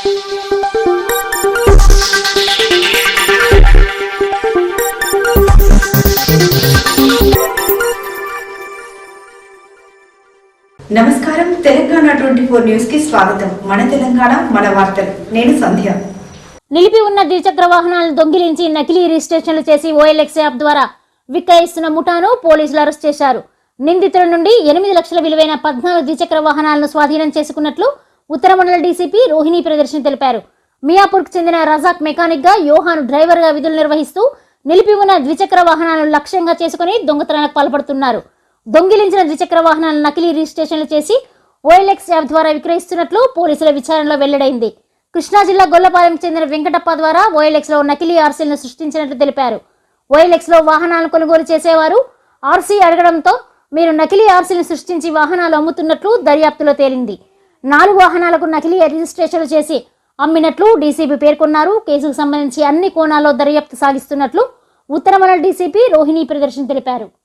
నమస్కారం. Telangana twenty four న్యూస్కి స్వాగతం. మన తెలంగాణ మన వార్తలు. నేను సంధ్య. నిలిపి ఉన్న ద్విచక్ర వాహనాలను దొంగిలించి నకిలీ రిజిస్ట్రేషన్లు చేసి ఓఎల్ఎక్స్ యాప్ ద్వారా విక్రయిస్తున్న ముఠాను పోలీసులు అరెస్ట్ చేశారు. నిందితుల నుండి ఎనిమిది లక్షల విలువైన పద్నాలుగు ద్విచక్ర వాహనాలను స్వాధీనం చేసుకున్నట్లు ఉత్తర మండల డీసీపీ రోహిణి ప్రదర్శన తెలిపారు. మియాపూర్కు చెందిన రజాక్ మెకానిక్గా యోహాను డ్రైవర్గా విధులు నిర్వహిస్తూ నిలిపి ఉన్న ద్విచక్ర వాహనాలను లక్ష్యంగా చేసుకుని దొంగతనాలకు పాల్పడుతున్నారు. దొంగిలించిన ద్విచక్ర వాహనాలను నకిలీ రిజిస్ట్రేషన్లు చేసి ఓఎల్ఎక్స్ యాప్ ద్వారా విక్రయిస్తున్నట్లు పోలీసుల విచారణలో వెల్లడైంది. కృష్ణా జిల్లా గొల్లపాలెం చెందిన వెంకటప్ప ద్వారా ఓఎల్ఎక్స్లో నకిలీ ఆర్సీలను సృష్టించినట్లు తెలిపారు. ఓఎల్ఎక్స్లో వాహనాలను కొనుగోలు చేసేవారు ఆర్సీ అడగడంతో మీరు నకిలీ ఆర్సీలను సృష్టించి వాహనాలు అమ్ముతున్నట్లు దర్యాప్తులో తేలింది. నాలుగు వాహనాలకు నకిలీ రిజిస్ట్రేషన్లు చేసి అమ్మినట్లు డీసీపీ పేర్కొన్నారు. కేసుకు సంబంధించి అన్ని కోణాల్లో దర్యాప్తు సాగిస్తున్నట్లు ఉత్తర డీసీపీ రోహిణి ప్రదర్శన తెలిపారు.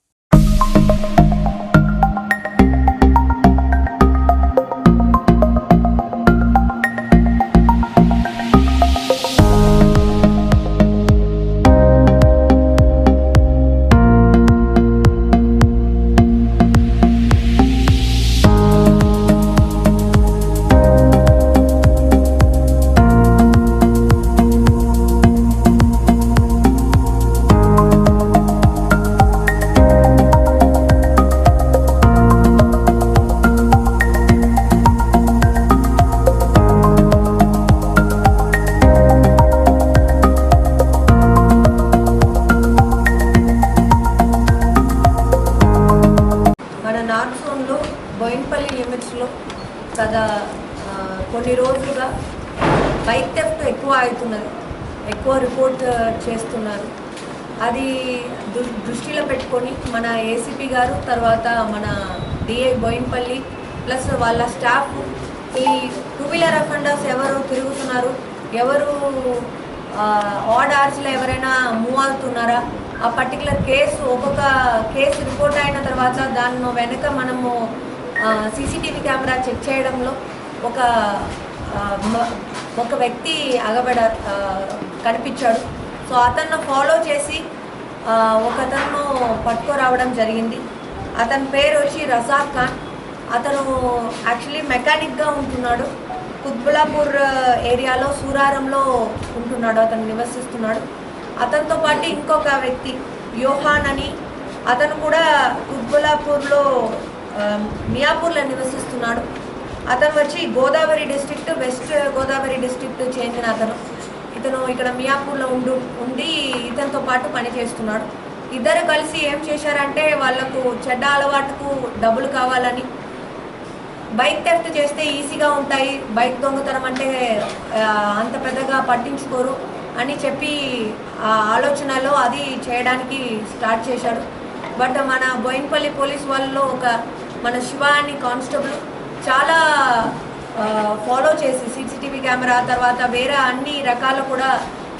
నార్త్ జోన్లో బోయిన్పల్లి లిమిట్స్లో గత కొన్ని రోజులుగా బైక్ థెఫ్ట్ ఎక్కువ అవుతున్నది ఎక్కువ రిపోర్ట్ చేస్తున్నారు. అది దృష్టిలో పెట్టుకొని మన ఏసీపీ గారు తర్వాత మన డిఐ బోయిన్పల్లి ప్లస్ వాళ్ళ స్టాఫ్ ఈ టూ వీలర్ అఫెండర్స్ ఎవరు తిరుగుతున్నారు? ఎవరు ఆడ్ ఆర్చ్లో ఎవరైనా మూవ్ అవుతున్నారా? ఆ పర్టికులర్ కేసు ఒక్కొక్క కేసు రిపోర్ట్ అయిన తర్వాత దాని వెనుక మనము సీసీటీవీ కెమెరా చెక్ చేయడంలో ఒక ఒక వ్యక్తి అగబడ కనిపించాడు. సో అతన్ని ఫాలో చేసి ఒక ఒకతను పట్టుకోరావడం జరిగింది. అతని పేరు వచ్చి రజాక్ ఖాన్. అతను యాక్చువల్లీ మెకానిక్గా ఉంటున్నాడు. కుత్బులాపూర్ ఏరియాలో సూరారంలో ఉంటున్నాడు. అతను నివసిస్తున్నాడు. అతనితో పాటు ఇంకొక వ్యక్తి యోహాన్ అని. అతను కూడా కుత్బులాపూర్లో మియాపూర్లో నివసిస్తున్నాడు. అతను వచ్చి Godavari district west Godavari district చెందిన అతను. ఇతను ఇక్కడ మియాపూర్లో ఉండు ఉండి ఇతనితో పాటు పని చేస్తున్నాడు. ఇద్దరు కలిసి ఏం చేశారంటే వాళ్ళకు చెడ్డ అలవాటుకు డబ్బులు కావాలని. బైక్ థెఫ్ట్ చేస్తే ఈజీగా ఉంటాయి. బైక్ దొంగతనం అంటే అంత పెద్దగా పట్టించుకోరు. అని చెప్పి ఆ ఆలోచనలో అది చేయడానికి స్టార్ట్ చేశాడు. బట్ మన బోయిన్పల్లి పోలీస్ వాళ్ళలో ఒక మన శివ అని కానిస్టేబుల్ చాలా ఫాలో చేసి సీసీటీవీ కెమెరా తర్వాత వేరే అన్ని రకాలు కూడా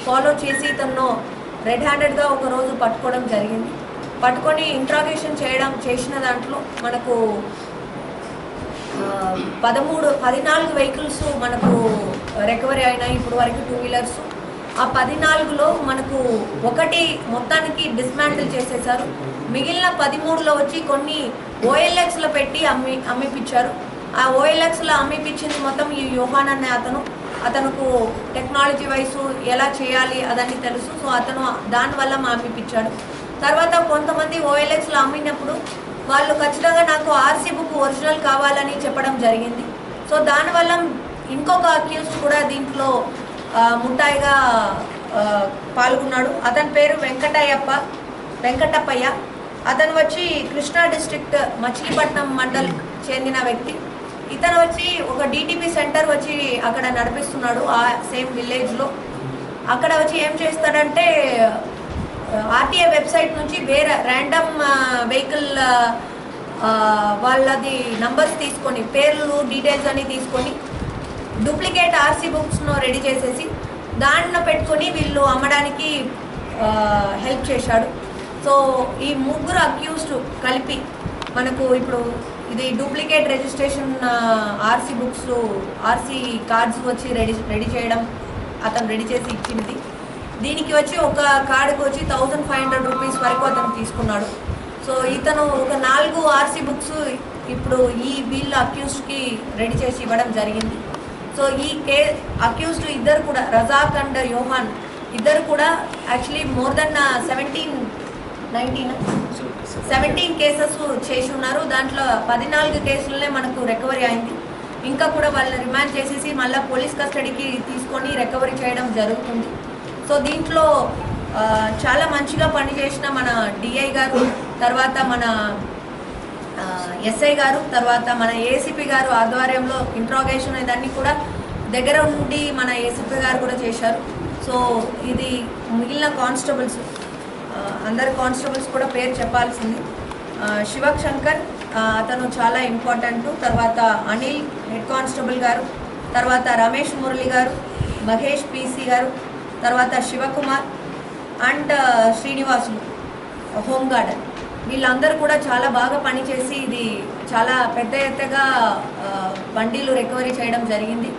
ఫాలో చేసి తను రెడ్ హ్యాండెడ్గా ఒక రోజు పట్టుకోవడం జరిగింది. పట్టుకొని ఇంట్రాగేషన్ చేయడం చేసిన దాంట్లో మనకు పదమూడు పద్నాలుగు వెహికల్స్ మనకు రికవరీ అయినాయి. ఇప్పుడు వరకు టూ వీలర్స్ ఆ పద్నాలుగులో మనకు ఒకటి మొత్తానికి డిస్మాంటిల్ చేసేసారు మిగిలిన పదిమూడులో వచ్చి కొన్ని ఓఎల్ఎక్స్లో పెట్టి అమ్మి అమ్మిపించారు ఆ ఓఎల్ఎక్స్లో అమ్మిపించింది మొత్తం ఈ యోహాన్ అనే అతను. అతనుకు టెక్నాలజీ వైస్ ఎలా చేయాలి అదని తెలుసు. సో అతను దానివల్ల మా అమ్మిపించాడు తర్వాత కొంతమంది ఓఎల్ఎక్స్లో అమ్మినప్పుడు వాళ్ళు ఖచ్చితంగా నాకు ఆర్సీ బుక్ ఒరిజినల్ కావాలని చెప్పడం జరిగింది. సో దానివల్ల ఇంకొక అక్యూస్డ్ కూడా దీంట్లో ముఠాయిగా పాల్గొన్నాడు. అతని పేరు వెంకటయ్యప్ప వెంకటప్పయ్య. అతను వచ్చి కృష్ణా డిస్ట్రిక్ట్ మచిలీపట్నం మండల్ చెందిన వ్యక్తి. ఇతను వచ్చి ఒక డిటిపి సెంటర్ వచ్చి అక్కడ నడిపిస్తున్నాడు ఆ సేమ్ విలేజ్లో అక్కడ వచ్చి ఏం చేస్తాడంటే ఆర్టీఏ వెబ్సైట్ నుంచి వేరే ర్యాండమ్ వెహికల్ వాళ్ళది నంబర్స్ తీసుకొని పేర్లు డీటెయిల్స్ అన్ని తీసుకొని డూప్లికేట్ ఆర్సీ బుక్స్ను రెడీ చేసేసి దాంట్లో పెట్టుకొని వీళ్ళు అమ్మడానికి హెల్ప్ చేశాడు. సో ఈ ముగ్గురు అక్యూస్డ్ కలిపి మనకు ఇప్పుడు ఇది duplicate registration RC books RC cards వచ్చి రెడీ రెడీ చేయడం అతను రెడీ చేసి ఇచ్చింది. దీనికి వచ్చి ఒక కార్డుకు వచ్చి థౌజండ్ ఫైవ్ హండ్రెడ్ రూపీస్ వరకు అతను తీసుకున్నాడు. సో ఇతను ఒక నాలుగు ఆర్సీ బుక్స్ ఇప్పుడు ఈ వీళ్ళ అక్యూస్డ్కి రెడీ చేసి ఇవ్వడం జరిగింది. సో ఈ కే అక్యూస్డ్ ఇద్దరు కూడా రజాక్ అండ్ యోహాన్. ఇద్దరు కూడా actually more than seventeen nineteen seventeen cases చేసి ఉన్నారు. దాంట్లో పద్నాలుగు కేసులనే మనకు రికవరీ అయింది. ఇంకా కూడా వాళ్ళని రిమాండ్ చేసేసి మళ్ళీ పోలీస్ కస్టడీకి తీసుకొని రికవరీ చేయడం జరుగుతుంది. సో దీంట్లో uh, చాలా మంచిగా పనిచేసిన మన డిఐ గారు తర్వాత మన ఎస్ఐ గారు తర్వాత మన ఏసీపీ గారు ఆధ్వర్యంలో ఇంట్రాగేషన్ ఇదన్నీ కూడా దగ్గర ఉండి మన ఏసీపీ గారు కూడా చేశారు. సో ఇది మిగిలిన కానిస్టేబుల్స్ అందరు కానిస్టేబుల్స్ కూడా పేరు చెప్పాల్సింది. ఆ, శివక్ శంకర్ అతను చాలా ఇంపార్టెంట్ తర్వాత అనిల్ హెడ్ కానిస్టేబుల్ గారు తర్వాత రమేష్ మురళి గారు మహేష్ పీసీ గారు తర్వాత Shivakumar and Srinivasulu home garden. వీళ్ళందరూ కూడా చాలా బాగా పనిచేసి ఇది చాలా పెద్ద ఎత్తుగా బండీలు బండిలు రికవరీ చేయడం జరిగింది.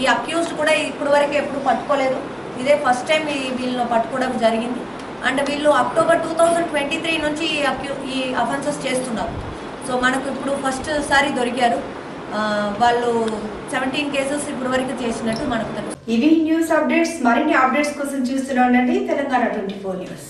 ఈ అక్యూజ్డ్ కూడా ఇప్పటి వరకు ఎప్పుడు పట్టుకోలేదు. ఇదే ఫస్ట్ టైం ఈ వీళ్ళను పట్టుకోవడం జరిగింది. అండ్ వీళ్ళు October two thousand twenty three నుంచి ఈ అక్యూ ఈ అఫెన్సెస్ చేస్తున్నారు. సో మనకు ఇప్పుడు ఫస్ట్ సారి దొరికారు. వాళ్ళు సెవెంటీన్ కేసెస్ ఇప్పటి వరకు చేసినట్టు మనకు తెలుసు. ఇవి న్యూస్ అప్డేట్స్ మరిన్ని అప్డేట్స్ కోసం చూస్తూనే ఉండండి. Telangana twenty four news.